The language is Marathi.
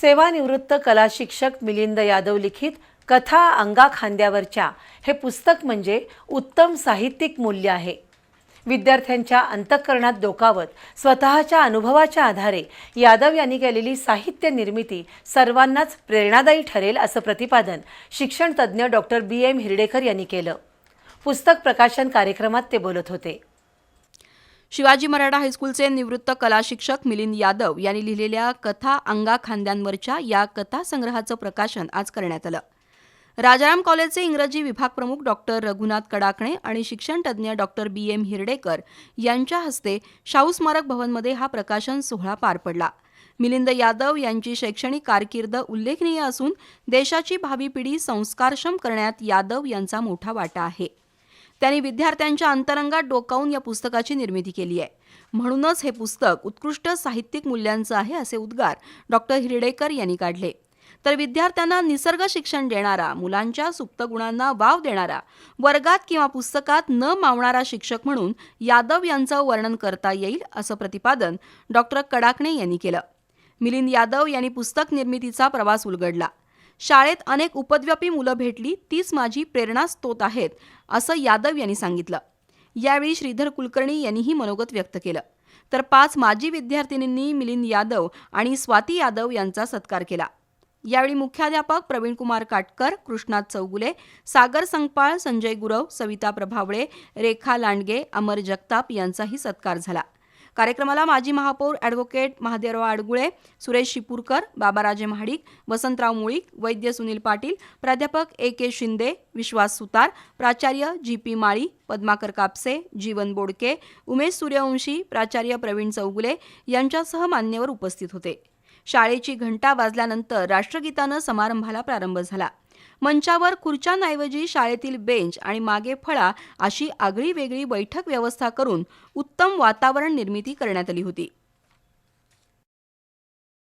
सेवानिवृत्त कला शिक्षक मिलिंद यादव लिखित कथा अंगा खांद्यावरच्या. हे पुस्तक म्हणजे उत्तम साहित्यिक मूल्य आहे. विद्यार्थ्यांच्या अंतःकरणात डोकावत स्वतःच्या अनुभवाच्या आधारे यादव यांनी केलेली साहित्य निर्मिती सर्वांनाच प्रेरणादायी ठरेल असं प्रतिपादन शिक्षण तज्ज्ञ डॉक्टर बी एम हिरडेकर यांनी केलं. पुस्तक प्रकाशन कार्यक्रमात ते बोलत होते. शिवाजी मराठा हायस्कूलचे निवृत्त कला शिक्षक मिलिंद यादव यांनी लिहिलेल्या कथा अंगा खांद्यांवरच्या या कथासंग्रहाचं प्रकाशन आज करण्यात आलं. राजाराम कॉलेजचे इंग्रजी विभाग प्रमुख डॉक्टर रघुनाथ कडाकणे आणि शिक्षणतज्ज्ञ डॉक्टर बी. एम. हिरडेकर यांच्या हस्ते शाहू स्मारक भवनमध्ये हा प्रकाशन सोहळा पार पडला. मिलिंद यादव यांची शैक्षणिक कारकीर्द उल्लेखनीय असून देशाची भावी पिढी संस्कारक्षम करण्यात यादव यांचा मोठा वाटा आहे. त्यांनी विद्यार्थ्यांच्या अंतरंगात डोकावून या पुस्तकाची निर्मिती केली आहे. म्हणूनच हे पुस्तक उत्कृष्ट साहित्यिक मूल्यांचं आहे असे उद्गार डॉक्टर हिरडेकर यांनी काढले. तर विद्यार्थ्यांना निसर्ग शिक्षण देणारा मुलांच्या सुप्त गुणांना वाव देणारा वर्गात किंवा पुस्तकात न मावणारा शिक्षक म्हणून यादव यांचं वर्णन करता येईल असं प्रतिपादन डॉक्टर कडाकणे यांनी केलं. मिलिंद यादव यांनी पुस्तक निर्मितीचा प्रवास उलगडला. शाळेत अनेक उपद्व्यापी मुलं भेटली तीच माझी प्रेरणास्त्रोत आहेत असं यादव यांनी सांगितलं. यावेळी श्रीधर कुलकर्णी यांनीही मनोगत व्यक्त केलं. तर पाच माजी विद्यार्थिनींनी मिलिंद यादव आणि स्वाती यादव यांचा सत्कार केला. यावेळी मुख्याध्यापक प्रवीणकुमार काटकर कृष्णात चौगुले सागर संगपाळ संजय गुरव सविता प्रभावळे रेखा लांडगे अमर जगताप यांचाही सत्कार झाला. कार्यक्रमाला माजी महापौर ॲडव्होकेट महादेवराव आडगुळे सुरेश शिपूरकर बाबाराजे महाडिक वसंतराव मुळीक वैद्य सुनील पाटील प्राध्यापक ए के शिंदे विश्वास सुतार प्राचार्य जी पी माळी पद्माकर कापसे जीवन बोडके उमेश सूर्यवंशी प्राचार्य प्रवीण चौगुले यांच्यासह मान्यवर उपस्थित होते. शाळेची घंटा वाजल्यानंतर राष्ट्रगीतानं समारंभाला प्रारंभ झाला. मंचावर खुर्च्यांऐवजी शाळेतील बेंच आणि मागे फळा अशी आगळी वेगळी बैठक व्यवस्था करून उत्तम वातावरण निर्मिती करण्यात आली होती.